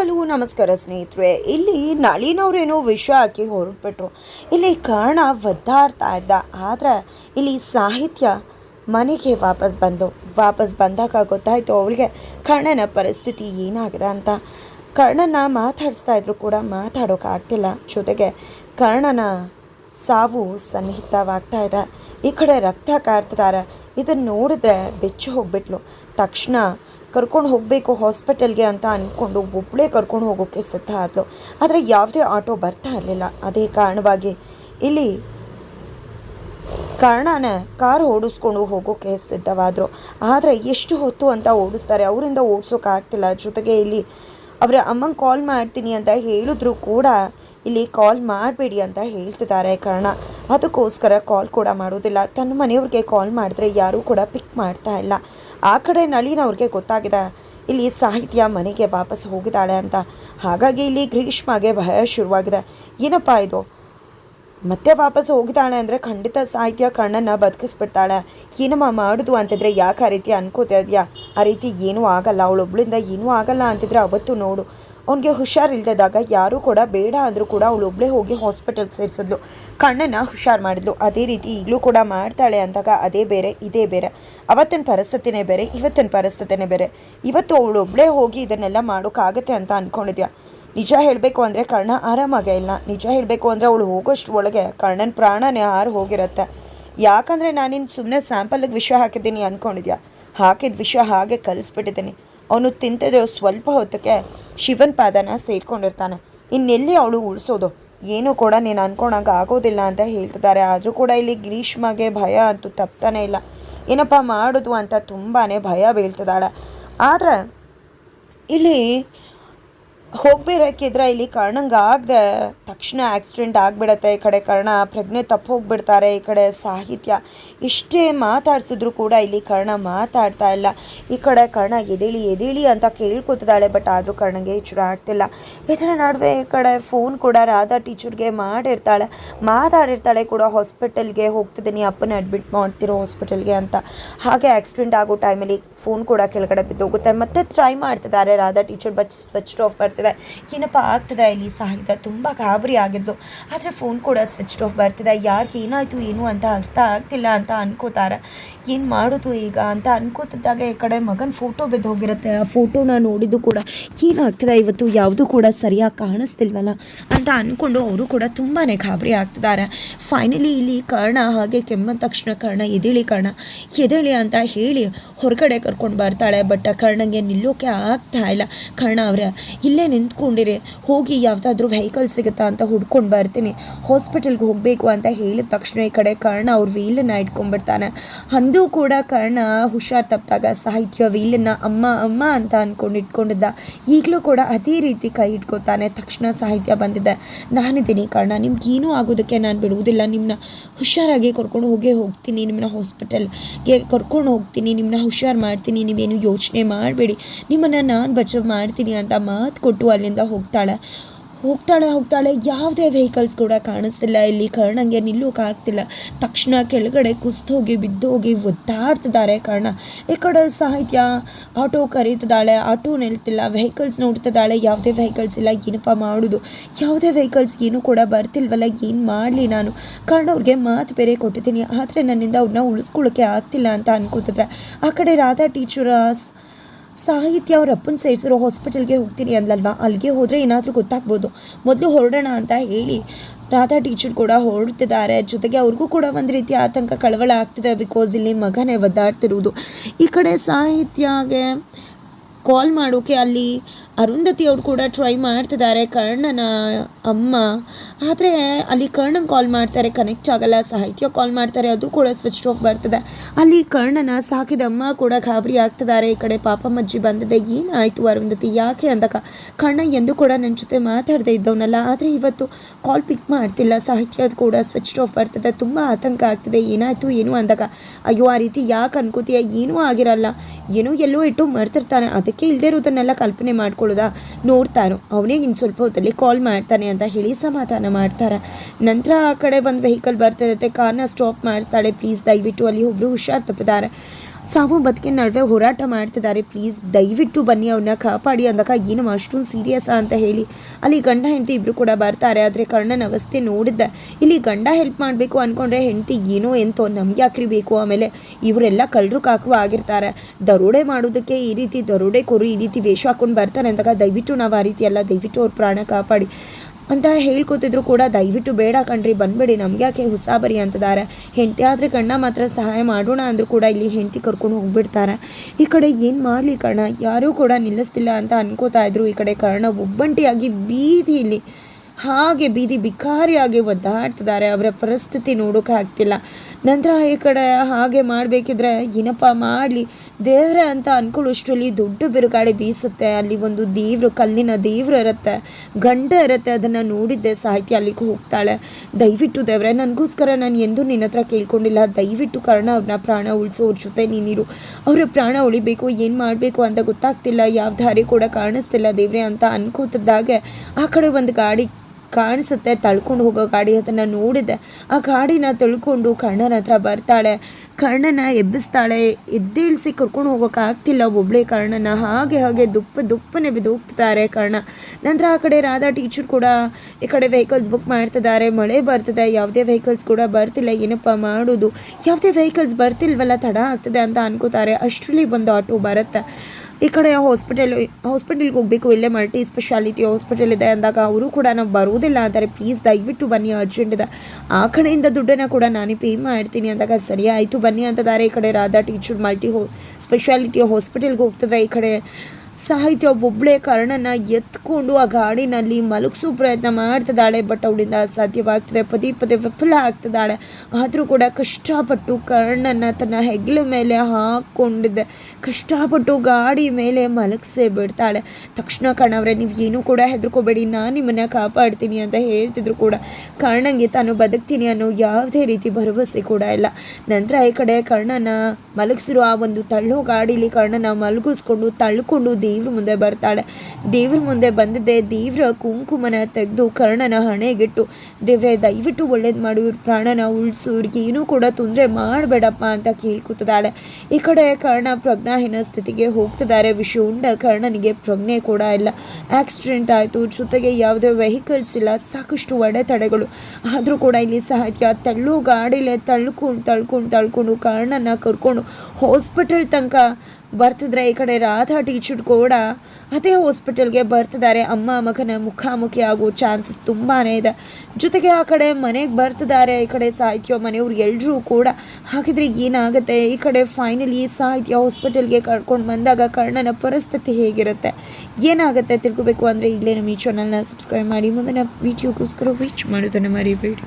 ಎಲ್ಲವೂ ನಮಸ್ಕಾರ ಸ್ನೇಹಿತರೆ, ಇಲ್ಲಿ ನಳಿನವ್ರೇನೋ ವಿಷ ಹಾಕಿ ಹೊರಟ್ಬಿಟ್ರು. ಇಲ್ಲಿ ಕರ್ಣ ಒದ್ದಾಡ್ತಾ ಇದ್ದ, ಆದರೆ ಇಲ್ಲಿ ಸಾಹಿತ್ಯ ಮನೆಗೆ ವಾಪಸ್ ಬಂದು, ವಾಪಸ್ ಬಂದಾಗ ಗೊತ್ತಾಯಿತು ಅವಳಿಗೆ ಕರ್ಣನ ಪರಿಸ್ಥಿತಿ ಏನಾಗಿದೆ ಅಂತ. ಕರ್ಣನ ಮಾತಾಡಿಸ್ತಾ ಇದ್ರು ಕೂಡ ಮಾತಾಡೋಕ್ಕಾಗ್ತಿಲ್ಲ ಜೊತೆಗೆ ಕರ್ಣನ ಸಾವು ಸನ್ನಿಹಿತವಾಗ್ತಾ ಇದೆ. ಈ ಕಡೆ ರಕ್ತ ಕಾರ್ತಿದ್ದಾರೆ ಇದನ್ನು ನೋಡಿದ್ರೆ ಬೆಚ್ಚಿ ಹೋಗ್ಬಿಟ್ಲು. ತಕ್ಷಣ ಕರ್ಕೊಂಡು ಹೋಗಬೇಕು ಹಾಸ್ಪಿಟಲ್ಗೆ ಅಂತ ಅಂದ್ಕೊಂಡು ಒಬ್ಬಳೇ ಕರ್ಕೊಂಡು ಹೋಗೋಕ್ಕೆ ಸಿದ್ಧ ಆದಳು ಆದರೆ ಯಾವುದೇ ಆಟೋ ಬರ್ತಾ ಇರಲಿಲ್ಲ. ಅದೇ ಕಾರಣವಾಗಿ ಇಲ್ಲಿ ಕಾರಣನ ಕಾರ್ ಓಡಿಸ್ಕೊಂಡು ಹೋಗೋಕ್ಕೆ ಸಿದ್ಧವಾದರು. ಆದರೆ ಎಷ್ಟು ಹೊತ್ತು ಅಂತ ಓಡಿಸ್ತಾರೆ. ಅವರಿಂದ ಓಡಿಸೋಕ್ಕಾಗ್ತಿಲ್ಲ ಜೊತೆಗೆ ಇಲ್ಲಿ ಅವರ, ಅಮ್ಮಂಗೆ ಕಾಲ್ ಮಾಡ್ತೀನಿ ಅಂತ ಹೇಳಿದ್ರು ಕೂಡ ಇಲ್ಲಿ ಕಾಲ್ ಮಾಡಬೇಡಿ ಅಂತ ಹೇಳ್ತಿದ್ದಾರೆ ಕಾರಣ. ಅದಕ್ಕೋಸ್ಕರ ಕಾಲ್ ಕೂಡ ಮಾಡೋದಿಲ್ಲ. ತನ್ನ ಮನೆಯವ್ರಿಗೆ ಕಾಲ್ ಮಾಡಿದ್ರೆ ಯಾರೂ ಕೂಡ ಪಿಕ್ ಮಾಡ್ತಾ ಇಲ್ಲ. ಆ ಕಡೆ ನಳಿನವ್ರಿಗೆ ಗೊತ್ತಾಗಿದೆ. ಇಲ್ಲಿ ಸಾಹಿತ್ಯ ಮನೆಗೆ ವಾಪಸ್ ಹೋಗಿದ್ದಾಳೆ ಅಂತ. ಹಾಗಾಗಿ ಇಲ್ಲಿ ಗ್ರೀಷ್ಮಗೆ ಭಯ ಶುರುವಾಗಿದೆ. ಏನಪ್ಪ ಇದು? ಮತ್ತೆ ವಾಪಸ್ ಹೋಗಿದ್ದಾಳೆ ಅಂದರೆ ಖಂಡಿತ ಸಾಹಿತ್ಯ ಕಣ್ಣನ್ನು ಬದುಕಿಸ್ಬಿಡ್ತಾಳೆ. ಏನಮ್ಮ ಮಾಡುದು ಅಂತಿದ್ರೆ ಯಾಕೆ ಆ ರೀತಿ ಅನ್ಕೋತಾ ಇದೆಯಾ? ಆ ರೀತಿ ಏನೂ ಆಗಲ್ಲ. ಅವಳೊಬ್ಳಿಂದ ಏನೂ ಆಗಲ್ಲ ಅಂತಿದ್ರೆ ಅವತ್ತು ನೋಡು. ಅವನಿಗೆ ಹುಷಾರಿಲ್ದಾಗ ಯಾರೂ ಕೂಡ ಬೇಡ ಅಂದರೂ ಕೂಡ ಅವಳು ಒಬ್ಬಳೇ ಹೋಗಿ ಹಾಸ್ಪಿಟಲ್ ಸೇರಿಸಿದ್ಲು. ಕಣ್ಣನ್ನು ಹುಷಾರು ಮಾಡಿದ್ಲು. ಅದೇ ರೀತಿ ಈಗಲೂ ಕೂಡ ಮಾಡ್ತಾಳೆ ಅಂದಾಗ ಅದೇ ಬೇರೆ, ಇದೇ ಬೇರೆ. ಅವತ್ತಿನ ಪರಿಸ್ಥಿತಿನೇ ಬೇರೆ, ಇವತ್ತಿನ ಪರಿಸ್ಥಿತಿನೇ ಬೇರೆ. ಇವತ್ತು ಅವಳು ಒಬ್ಬಳೇ ಹೋಗಿ ಇದನ್ನೆಲ್ಲ ಮಾಡೋಕ್ಕಾಗತ್ತೆ ಅಂತ ಅಂದ್ಕೊಂಡಿದ್ಯಾ ನಿಜ ಹೇಳಬೇಕು ಅಂದರೆ ಕರ್ಣ ಆರಾಮಾಗೇ ಇಲ್ಲ. ನಿಜ ಹೇಳಬೇಕು ಅಂದರೆ ಅವಳು ಹೋಗೋಷ್ಟು ಒಳಗೆ ಕರ್ಣನ ಪ್ರಾಣನೇ ಹಾರು ಹೋಗಿರುತ್ತೆ. ಯಾಕಂದರೆ ನಾನಿನ್ನು ಸುಮ್ಮನೆ ಸ್ಯಾಂಪಲ್ಗೆ ವಿಷ ಹಾಕಿದ್ದೀನಿ ಅಂದ್ಕೊಂಡಿದ್ಯಾ ಹಾಕಿದ ವಿಷ ಹಾಗೆ ಕಲಿಸ್ಬಿಟ್ಟಿದ್ದೀನಿ. ಅವನು ತಿಂತಿದ್ರು ಸ್ವಲ್ಪ ಹೊತ್ತಕ್ಕೆ ಶಿವನ್ ಪಾದನ ಸೇರ್ಕೊಂಡಿರ್ತಾನೆ. ಇನ್ನೆಲ್ಲಿ ಅವಳು ಉಳಿಸೋದು? ಏನೂ ಕೂಡ ನೀನು ಅನ್ಕೊಂಡಾಗ ಆಗೋದಿಲ್ಲ ಅಂತ ಹೇಳ್ತಿದ್ದಾರೆ. ಆದರೂ ಕೂಡ ಇಲ್ಲಿ ಗ್ರೀಷ್ಮಗೆ ಭಯ ಅಂತೂ ತಪ್ತಾನೇ ಇಲ್ಲ. ಏನಪ್ಪ ಮಾಡೋದು ಅಂತ ತುಂಬಾ ಭಯ ಬೀಳ್ತಿದ್ದಾಳೆ. ಆದರೆ ಇಲ್ಲಿ ಹೋಗ್ಬೇಕಿದ್ರೆ ಇಲ್ಲಿ ಕರ್ಣಂಗೆ ಆಗದೆ ತಕ್ಷಣ ಆಕ್ಸಿಡೆಂಟ್ ಆಗಿಬಿಡತ್ತೆ. ಈ ಕಡೆ ಕರ್ಣ ಪ್ರಜ್ಞೆ ತಪ್ಪು ಹೋಗ್ಬಿಡ್ತಾರೆ. ಈ ಕಡೆ ಸಾಹಿತ್ಯ ಇಷ್ಟೇ ಮಾತಾಡಿಸಿದ್ರು ಕೂಡ ಇಲ್ಲಿ ಕರ್ಣ ಮಾತಾಡ್ತಾ ಇಲ್ಲ. ಈ ಕಡೆ ಕರ್ಣ ಎದೇಳಿ ಎದೇಳಿ ಅಂತ ಕೇಳ್ಕೊತಿದ್ದಾಳೆ. ಬಟ್ ಆದರೂ ಕರ್ಣಂಗೆ ಎಚ್ಚರ ಆಗ್ತಿಲ್ಲ. ಇದರ ನಡುವೆ ಈ ಕಡೆ ಫೋನ್ ಕೂಡ ರಾಧಾ ಟೀಚರ್ಗೆ ಮಾಡಿರ್ತಾಳೆ. ಮಾತಾಡಿರ್ತಾಳೆ ಕೂಡ ಹಾಸ್ಪಿಟಲ್ಗೆ ಹೋಗ್ತಿದ್ದೀನಿ. ಅಪ್ಪನ ಅಡ್ಮಿಟ್ ಮಾಡ್ತಿರೋ ಹಾಸ್ಪಿಟಲ್ಗೆ ಅಂತ. ಹಾಗೆ ಆಕ್ಸಿಡೆಂಟ್ ಆಗೋ ಟೈಮಲ್ಲಿ ಫೋನ್ ಕೂಡ ಕೆಳಗಡೆ ಬಿದ್ದೋಗುತ್ತೆ. ಮತ್ತೆ ಟ್ರೈ ಮಾಡ್ತಿದ್ದಾರೆ Radha teacher but switch off ಬರ್ತಿದೆ ಏನಪ್ಪ ಆಗ್ತದೆ ಇಲ್ಲಿ? ಸಾಹಿತ್ಯ ತುಂಬ ಗಾಬರಿ ಆಗಿದ್ದು. ಆದರೆ ಫೋನ್ ಕೂಡ ಸ್ವಿಚ್ ಆಫ್ ಬರ್ತಿದೆ. ಯಾರಿಗೆ ಏನಾಯಿತು, ಏನು ಅಂತ ಅರ್ಥ ಆಗ್ತಿಲ್ಲ ಅಂತ ಅನ್ಕೋತಾರೆ. ಏನು ಮಾಡೋದು ಈಗ ಅಂತ ಅನ್ಕೋತಿದ್ದಾಗ ಈ ಕಡೆ ಮಗನ ಫೋಟೋ ಬಿದ್ದು ಹೋಗಿರುತ್ತೆ. ಆ ಫೋಟೋನ ನೋಡಿದ್ದು ಕೂಡ ಏನಾಗ್ತದೆ ಇವತ್ತು ಯಾವುದು ಕೂಡ ಸರಿಯಾಗಿ ಕಾಣಿಸ್ತಿಲ್ವಲ್ಲ ಅಂತ ಅಂದ್ಕೊಂಡು ಅವರು ಕೂಡ ತುಂಬಾ ಗಾಬರಿ ಆಗ್ತಿದ್ದಾರೆ. ಫೈನಲಿ ಇಲ್ಲಿ ಕರ್ಣ ಹಾಗೆ ಕೆಮ್ಮದ ತಕ್ಷಣ ಕರ್ಣ ಎದೇಳಿ ಕರ್ಣ ಎದೇಳಿ ಅಂತ ಹೇಳಿ ಹೊರಗಡೆ ಕರ್ಕೊಂಡು ಬರ್ತಾಳೆ. ಬಟ್ ಕರ್ಣಂಗೆ ನಿಲ್ಲೋಕೆ ಆಗ್ತಾ ಇಲ್ಲ. ಕರ್ಣ ಅವರ, ಇಲ್ಲೇ ನಿಂತ್ಕೊಂಡಿರಿ. ಹೋಗಿ ಯಾವುದಾದ್ರೂ ವೆಹಿಕಲ್ ಸಿಗುತ್ತಾ ಅಂತ ಹುಡ್ಕೊಂಡು ಬರ್ತೀನಿ. ಹಾಸ್ಪಿಟಲ್ಗೆ ಹೋಗಬೇಕು ಅಂತ ಹೇಳಿದ ತಕ್ಷಣ ಈ ಕಡೆ ಕರ್ಣ ಅವ್ರ ವೀಲನ್ನು ಇಟ್ಕೊಂಡ್ಬಿಡ್ತಾನೆ. ಅಂದು ಕೂಡ ಕರ್ಣ ಹುಷಾರ್ ತಪ್ಪಿದಾಗ ಸಾಹಿತ್ಯ ವೀಲನ್ನು ಅಮ್ಮ ಅಮ್ಮ ಅಂತ ಅಂದ್ಕೊಂಡು ಇಟ್ಕೊಂಡಿದ್ದ. ಈಗಲೂ ಕೂಡ ಅದೇ ರೀತಿ ಕೈ ಇಟ್ಕೋತಾನೆ. ತಕ್ಷಣ ಸಾಹಿತ್ಯ ಬಂದಿದೆ. ನಾನಿದ್ದೀನಿ ಕರ್ಣ, ನಿಮ್ಗೆ ಏನೂ ಆಗೋದಕ್ಕೆ ನಾನು ಬಿಡುವುದಿಲ್ಲ. ನಿಮ್ಮನ್ನ ಹುಷಾರಾಗಿ ಕರ್ಕೊಂಡು ಹೋಗೇ ಹೋಗ್ತೀನಿ. ನಿಮ್ಮನ್ನ ಹಾಸ್ಪಿಟಲ್ಗೆ ಕರ್ಕೊಂಡು ಹೋಗ್ತೀನಿ. ನಿಮ್ಮನ್ನ ಹುಷಾರು ಮಾಡ್ತೀನಿ. ನೀವೇನು ಯೋಚನೆ ಮಾಡಬೇಡಿ. ನಿಮ್ಮನ್ನು ನಾನು ಬಚಾವ್ ಮಾಡ್ತೀನಿ ಅಂತ ಮಾತು ಕೊಟ್ಟು ಅಲ್ಲಿಂದ ಹೋಗ್ತಾಳೆ. ಹೋಗ್ತಾಳೆ ಹೋಗ್ತಾಳೆ. ಯಾವುದೇ ವೆಹಿಕಲ್ಸ್ ಕೂಡ ಕಾಣಿಸ್ತಿಲ್ಲ. ಇಲ್ಲಿ ಕರ್ಣಂಗೆ ನಿಲ್ಲೋಕ್ಕಾಗ್ತಿಲ್ಲ ತಕ್ಷಣ ಕೆಳಗಡೆ ಕುಸ್ತೋಗಿ ಬಿದ್ದೋಗಿ ಒದ್ದಾಡ್ತಿದ್ದಾರೆ ಕರ್ಣ. ಈ ಕಡೆ ಸಾಹಿತ್ಯ, ಆಟೋ ಕರೀತಿದ್ದಾಳೆ. ಆಟೋ ನಿಲ್ತಿಲ್ಲ. ವೆಹಿಕಲ್ಸ್ ನೋಡ್ತಿದ್ದಾಳೆ. ಯಾವುದೇ ವೆಹಿಕಲ್ಸ್ ಇಲ್ಲ. ಏನಪ್ಪ ಮಾಡೋದು? ಯಾವುದೇ ವೆಹಿಕಲ್ಸ್ ಏನೂ ಕೂಡ ಬರ್ತಿಲ್ವಲ್ಲ. ಏನು ಮಾಡಲಿ ನಾನು? ಕರ್ಣ ಅವ್ರಿಗೆ ಮಾತು ಬೇರೆ ಕೊಟ್ಟಿದ್ದೀನಿ. ಆದರೆ ನನ್ನಿಂದ ಅವ್ರನ್ನ ಉಳಿಸ್ಕೊಳ್ಳೋಕ್ಕೆ ಆಗ್ತಿಲ್ಲ ಅಂತ ಅನ್ಕೋತಿದ್ರೆ. ಆ ಕಡೆ ರಾಧಾ ಟೀಚರ ಸಾಹಿತ್ಯ ಅವ್ರ ಅಪ್ಪನ ಸೇರಿಸಿರೋ ಹಾಸ್ಪಿಟಲ್ಗೆ ಹೋಗ್ತೀನಿ ಅಂದಲ್ವಾ ಅಲ್ಲಿಗೆ ಹೋದರೆ ಏನಾದರೂ ಗೊತ್ತಾಗ್ಬೋದು. ಮೊದಲು ಹೊರಡೋಣ ಅಂತ ಹೇಳಿ ರಾಧಾ ಟೀಚರ್ ಕೂಡ ಹೊರಡ್ತಿದ್ದಾರೆ. ಜೊತೆಗೆ ಅವ್ರಿಗೂ ಕೂಡ ಒಂದು ರೀತಿ ಆತಂಕ ಕಳವಳ ಆಗ್ತಿದೆ ಬಿಕಾಸ್ ಇಲ್ಲಿ ಮಗನೇ ಒದ್ದಾಡ್ತಿರುವುದು ಈ ಕಡೆ ಸಾಹಿತ್ಯಗೆ ಕಾಲ್ ಮಾಡೋಕೆ ಅಲ್ಲಿ ಅರುಂಧತಿ ಅವರು ಕೂಡ ಟ್ರೈ ಮಾಡ್ತಿದ್ದಾರೆ, ಕರ್ಣನ ಅಮ್ಮ. ಆದರೆ ಅಲ್ಲಿ ಕರ್ಣನ ಕಾಲ್ ಮಾಡ್ತಾರೆ ಕನೆಕ್ಟ್ ಆಗಲ್ಲ, ಸಾಹಿತ್ಯ ಕಾಲ್ ಮಾಡ್ತಾರೆ, ಅದು ಕೂಡ ಸ್ವಿಚ್ ಆಫ್ ಬರ್ತದೆ. ಅಲ್ಲಿ ಕರ್ಣನ ಸಾಕಿದ ಅಮ್ಮ ಕೂಡ ಗಾಬರಿ ಆಗ್ತಿದ್ದಾರೆ, ಈ ಕಡೆ ಪಾಪ ಮಜ್ಜಿ ಬಂದಿದೆ. ಏನಾಯಿತು ಅರುಂಧತಿ, ಯಾಕೆ ಅಂದಾಗ, ಕರ್ಣ ಎಂದು ಕೂಡ ನನ್ನ ಜೊತೆ ಮಾತಾಡದೇ ಇದ್ದವನಲ್ಲ, ಆದರೆ ಇವತ್ತು ಕಾಲ್ ಪಿಕ್ ಮಾಡ್ತಿಲ್ಲ ಸಾಹಿತ್ಯ ಕೂಡ ಸ್ವಿಚ್ ಆಫ್ ಬರ್ತದೆ, ತುಂಬ ಆತಂಕ ಆಗ್ತಿದೆ. ಏನಾಯಿತು, ಏನು ಅಂದಾಗ, ಅಯ್ಯೋ, ಆ ರೀತಿ ಯಾಕೆ ಅನ್ಕೋತೀಯ? ಏನೂ ಆಗಿರಲ್ಲ. ಏನೋ ಎಲ್ಲೋ ಇಟ್ಟು ಮರ್ತಿರ್ತಾನೆ. ಅದಕ್ಕೆ ಇಲ್ಲದೇ ಇರೋದನ್ನೆಲ್ಲ ಕಲ್ಪನೆ ಮಾಡ್ಕೊಳ್ಳೋದಾ ನೋಡ್ತಾನೋ. ಅವನಿಗೆ ಇನ್ನು ಸ್ವಲ್ಪ ಹೊತ್ತಲ್ಲಿ ಕಾಲ್ ಮಾಡ್ತಾನೆ ಅಂತ ಹೇಳಿ ಸಮಾಧಾನ ಮಾಡ್ತಾರ. ನಂತರ ಆ ಕಡೆ ಒಂದು ವೆಹಿಕಲ್ ಬರ್ತಿರುತ್ತೆ. ಕಾರ್ನ ಸ್ಟಾಪ್ ಮಾಡಿಸ್ತಾಳೆ. ಪ್ಲೀಸ್ ದಯವಿಟ್ಟು ಅಲ್ಲಿ ಒಬ್ಬರು ಹುಷಾರು ತಪ್ಪಿದ್ದಾರೆ ಸಾವು ಬದುಕಿನ ನಡುವೆ ಹೋರಾಟ ಮಾಡ್ತಿದ್ದಾರೆ. ಪ್ಲೀಸ್ ದಯವಿಟ್ಟು ಬನ್ನಿ ಅವನ್ನ ಕಾಪಾಡಿ. ಅಂದಾಗ ಏನು ಅಷ್ಟೊಂದು ಸೀರಿಯಸ್ ಅಂತ ಹೇಳಿ. ಅಲ್ಲಿ ಗಂಡ ಹೆಂಡತಿ ಇಬ್ಬರು ಕೂಡ ಬರ್ತಾರೆ. ಆದರೆ ಕರ್ಣನ ಅವಸ್ಥೆ ನೋಡಿದ್ದೆ. ಇಲ್ಲಿ ಗಂಡ ಹೆಲ್ಪ್ ಮಾಡಬೇಕು ಅಂದ್ಕೊಂಡ್ರೆ ಹೆಂಡತಿ ಏನೋ ಎಂತೋ ನಮ್ಗೆ ಯಾಕ್ರಿ ಬೇಕು? ಆಮೇಲೆ ಇವರೆಲ್ಲ ಕಳ್ಳರು ಕಾಕರು ಆಗಿರ್ತಾರೆ. ದರೋಡೆ ಮಾಡೋದಕ್ಕೆ ಈ ರೀತಿ ದರೋಡೆ ಕೊರು ಈ ರೀತಿ ವೇಷ ಹಾಕೊಂಡು ಬರ್ತಾರೆ ಅಂದಾಗ ದಯವಿಟ್ಟು ನಾವು ಆ ರೀತಿ ಎಲ್ಲ ದಯವಿಟ್ಟು ಅವ್ರ ಪ್ರಾಣ ಕಾಪಾಡಿ. ಅಂತ ಹೇಳ್ಕೊತಿದ್ರು ಕೂಡ ದಯವಿಟ್ಟು ಬೇಡ ಕಣ್ರಿ, ಬಂದ್ಬೇಡಿ, ನಮ್ಗೆ ಯಾಕೆ ಹುಸಾಬರಿ ಅಂತದಾರೆ. ಹೆಂಡತಿ ಆದರೆ ಕಣ್ಣ ಮಾತ್ರ ಸಹಾಯ ಮಾಡೋಣ ಅಂದರೂ ಕೂಡ ಇಲ್ಲಿ ಹೆಂಡತಿ ಕರ್ಕೊಂಡು ಹೋಗ್ಬಿಡ್ತಾರೆ. ಈ ಕಡೆ ಏನು ಮಾಡಲಿ ಕಣ ಯಾರೂ ಕೂಡ ನಿಲ್ಲಿಸ್ತಿಲ್ಲ ಅಂತ ಅನ್ಕೋತಾ ಇದ್ರು ಈ ಕಡೆ ಕರ್ಣ. ಒಬ್ಬಂಟಿಯಾಗಿ ಬೀದಿಯಲ್ಲಿ ಹಾಗೆ ಬೀದಿ ಬಿಕಾರಿಯಾಗಿ ಒದ್ದಾಡ್ತಿದ್ದಾರೆ. ಅವರ ಪರಿಸ್ಥಿತಿ ನೋಡೋಕೆ ಆಗ್ತಿಲ್ಲ. ನಂತರ ಈ ಕಡೆ ಹಾಗೆ ಮಾಡಬೇಕಿದ್ರೆ, ಏನಪ್ಪ ಮಾಡಲಿ? ದೇವ್ರೆ ಅಂತ ಅಂದ್ಕೊಳ್ಳೋಷ್ಟರಲ್ಲಿ ದೊಡ್ಡ ಬಿರುಗಾಳಿ ಬೀಸುತ್ತೆ. ಅಲ್ಲಿ ಒಂದು ದೇವ್ರು, ಕಲ್ಲಿನ ದೇವ್ರು ಇರುತ್ತೆ. ಗಂಡ ಇರುತ್ತೆ. ಅದನ್ನು ನೋಡಿದ್ದೆ. ಸಾಹಿತ್ಯ ಅಲ್ಲಿಗೆ ಹೋಗ್ತಾಳೆ. ದಯವಿಟ್ಟು ದೇವ್ರೆ, ನನಗೋಸ್ಕರ ನಾನು ಎಂದೂ ನಿನ್ನ ಹತ್ರ ಕೇಳ್ಕೊಂಡಿಲ್ಲ. ದಯವಿಟ್ಟು ಕಾರಣ ಅವ್ರನ್ನ ಪ್ರಾಣ ಉಳಿಸೋ ಜೊತೆ ನೀನಿರು. ಅವರ ಪ್ರಾಣ ಉಳಿಬೇಕು, ಏನು ಮಾಡಬೇಕು ಅಂತ ಗೊತ್ತಾಗ್ತಿಲ್ಲ. ಯಾವ ದಾರಿ ಕೂಡ ಕಾಣಿಸ್ತಿಲ್ಲ ದೇವ್ರೆ ಅಂತ ಅನ್ಕೋತಿದ್ದಾಗೆ ಆ ಕಡೆ ಒಂದು ಗಾಡಿ ಕಾಣಿಸುತ್ತೆ. ತಳ್ಕೊಂಡು ಹೋಗೋ ಗಾಡಿ ಅದನ್ನು ನೋಡಿದೆ. ಆ ಗಾಡಿನ ತಳ್ಕೊಂಡು ಕಣ್ಣನ ಹತ್ರ ಬರ್ತಾಳೆ. ಕರ್ಣನ ಎಬ್ಬಿಸ್ತಾಳೆ. ಎದ್ದೇಳಿಸಿ ಕರ್ಕೊಂಡು ಹೋಗೋಕೆ ಆಗ್ತಿಲ್ಲ ಒಬ್ಳೆ ಕರ್ಣನ. ಹಾಗೆ ಹಾಗೆ ದುಪ್ಪ ದುಪ್ಪನೆ ಬಿದೋಗ್ತಿದ್ದಾರೆ ಕರ್ಣ. ನಂತರ ಆ ಕಡೆ ರಾಧಾ ಟೀಚರ್ ಕೂಡ ಈ ಕಡೆ ವೆಹಿಕಲ್ಸ್ ಬುಕ್ ಮಾಡ್ತಿದ್ದಾರೆ. ಮಳೆ ಬರ್ತಿದೆ. ಯಾವುದೇ ವೆಹಿಕಲ್ಸ್ ಕೂಡ ಬರ್ತಿಲ್ಲ. ಏನಪ್ಪ ಮಾಡೋದು? ಯಾವುದೇ ವೆಹಿಕಲ್ಸ್ ಬರ್ತಿಲ್ವಲ್ಲ? ತಡ ಆಗ್ತದೆ ಅಂತ ಅನ್ಕೋತಾರೆ. ಅಷ್ಟರಲ್ಲಿ ಒಂದು ಆಟೋ ಬರುತ್ತೆ. ಈ ಕಡೆ ಹಾಸ್ಪಿಟಲ್ ಹಾಸ್ಪಿಟಲ್ಗೆ ಹೋಗಬೇಕು, ಇಲ್ಲೇ ಮಲ್ಟಿ ಸ್ಪೆಷಾಲಿಟಿ ಹಾಸ್ಪಿಟಲ್ ಇದೆ ಅಂದಾಗ ಅವರು ಕೂಡ ನಾವು ಬರೋದಿಲ್ಲ ಅಂತಾರೆ. ಪ್ಲೀಸ್ ದಯವಿಟ್ಟು ಬನ್ನಿ ಅರ್ಜೆಂಟ್ ಇದೆ. ಆ ಕಡೆಯಿಂದ ದುಡ್ಡನ್ನು ಕೂಡ ನಾನೇ ಪೇ ಮಾಡ್ತೀನಿ ಅಂದಾಗ ಸರಿ ಆಯಿತು, ಬನ್ನಿ ಅಂತದಾರೆ ಈ ಕಡೆ ರಾಧಾ ಟೀಚರ್ ಮಲ್ಟಿ ಹೋ ಸ್ಪೆಷಾಲಿಟಿ ಹಾಸ್ಪಿಟಲ್ಗೆ ಹೋಗ್ತಿದ್ರೆ ಈ ಕಡೆ. ಸಾಹಿತ್ಯ ಒಬ್ಬಳೆ ಕರ್ಣನ ಎತ್ಕೊಂಡು ಆ ಗಾಡಿನಲ್ಲಿ ಮಲಗಿಸೋ ಪ್ರಯತ್ನ ಮಾಡ್ತಿದ್ದಾಳೆ ಬಟ್ ಅವಳಿಂದ ಅಸಾಧ್ಯವಾಗ್ತದೆ ಪದೇ ಪದೇ ವಿಫಲ ಆಗ್ತಿದ್ದಾಳೆ. ಆದರೂ ಕೂಡ ಕಷ್ಟಪಟ್ಟು ಕರ್ಣನ ತನ್ನ ಹೆಗ್ಲ ಮೇಲೆ ಹಾಕ್ಕೊಂಡಿದ್ದೆ ಕಷ್ಟಪಟ್ಟು ಗಾಡಿ ಮೇಲೆ ಮಲಗಿಸೇ ಬಿಡ್ತಾಳೆ. ತಕ್ಷಣ ಕಣವ್ರೆ, ನೀವು ಏನೂ ಕೂಡ ಹೆದರ್ಕೋಬೇಡಿ. ನಾನು ನಿಮ್ಮನ್ನು ಕಾಪಾಡ್ತೀನಿ ಅಂತ ಹೇಳ್ತಿದ್ರು ಕೂಡ ಕರ್ಣಂಗೆ ತಾನು ಬದುಕ್ತೀನಿ ಅನ್ನೋ ಯಾವುದೇ ರೀತಿ ಭರವಸೆ ಕೂಡ ಇಲ್ಲ. ನಂತರ ಈ ಕಡೆ ಕರ್ಣನ ಮಲಗಿಸಿರೋ ಆ ಒಂದು ತಳ್ಳೋ ಗಾಡೀಲಿ ಕರ್ಣನ ಮಲಗಿಸ್ಕೊಂಡು ತಳ್ಕೊಂಡು ದೇವ್ರ ಮುಂದೆ ಬರ್ತಾಳೆ. ದೇವ್ರ ಮುಂದೆ ಬಂದಿದ್ದೆ, ದೇವ್ರ ಕುಂಕುಮನ ತೆಗೆದು ಕರ್ಣನ ಹಣೆಗಿಟ್ಟು, ದೇವ್ರೆ, ದಯವಿಟ್ಟು ಒಳ್ಳೇದು ಮಾಡು, ಇವ್ರ ಪ್ರಾಣನ ಉಳಿಸು, ಇವ್ರಿಗೆ ಏನೂ ಕೂಡ ತೊಂದರೆ ಮಾಡಬೇಡಪ್ಪ ಅಂತ ಕೇಳ್ಕೊತಿದ್ದಾಳೆ. ಈ ಕಡೆ ಕರ್ಣ ಪ್ರಜ್ಞಾಹೀನ ಸ್ಥಿತಿಗೆ ಹೋಗ್ತಿದ್ದಾರೆ. ವಿಷ ಉಂಡ ಕರ್ಣನಿಗೆ ಪ್ರಜ್ಞೆ ಕೂಡ ಇಲ್ಲ. ಆಕ್ಸಿಡೆಂಟ್ ಆಯಿತು. ಜೊತೆಗೆ ಯಾವುದೇ ವೆಹಿಕಲ್ಸ್ ಇಲ್ಲ. ಸಾಕಷ್ಟು ಒಡೆತಡೆಗಳು. ಆದರೂ ಕೂಡ ಇಲ್ಲಿ ಸಾಹಿತ್ಯ ತಳ್ಳು ಗಾಡಿಲೇ ತಳ್ಕೊಂಡು ತಳ್ಕೊಂಡು ತಳ್ಕೊಂಡು ಕರ್ಣನ ಕರ್ಕೊಂಡು ಹಾಸ್ಪಿಟಲ್ ತನಕ ಬರ್ತಿದ್ರೆ ಈ ಕಡೆ ರಾಧಾ ಟೀಚರ್ ಕೂಡ ಅದೇ ಹಾಸ್ಪಿಟಲ್ಗೆ ಬರ್ತಿದ್ದಾರೆ. ಅಮ್ಮ ಮಗನ ಮುಖಾಮುಖಿ ಆಗೋ ಚಾನ್ಸಸ್ ತುಂಬಾ ಇದೆ. ಜೊತೆಗೆ ಆ ಕಡೆ ಮನೆಗೆ ಬರ್ತಿದ್ದಾರೆ. ಈ ಕಡೆ ಸಾಹಿತ್ಯ ಮನೆಯವ್ರು ಎಲ್ಲರೂ ಕೂಡ ಹಾಗಿದ್ರೆ ಏನಾಗುತ್ತೆ? ಈ ಕಡೆ ಫೈನಲಿ ಸಾಹಿತ್ಯ ಹಾಸ್ಪಿಟಲ್ಗೆ ಕರ್ಕೊಂಡು ಬಂದಾಗ ಕರ್ಣನ ಪರಿಸ್ಥಿತಿ ಹೇಗಿರುತ್ತೆ? ಏನಾಗುತ್ತೆ ತಿಳ್ಕೋಬೇಕು ಅಂದರೆ ಇಲ್ಲೇ ನಮ್ಮ ಈ ಚಾನಲ್ನ ಸಬ್ಸ್ಕ್ರೈಬ್ ಮಾಡಿ. ಮುಂದಿನ ವೀಡಿಯೋಗೋಸ್ಕರ ವೀಚ್ ಮಾಡೋದನ್ನು ಮರಿಬೇಡಿ.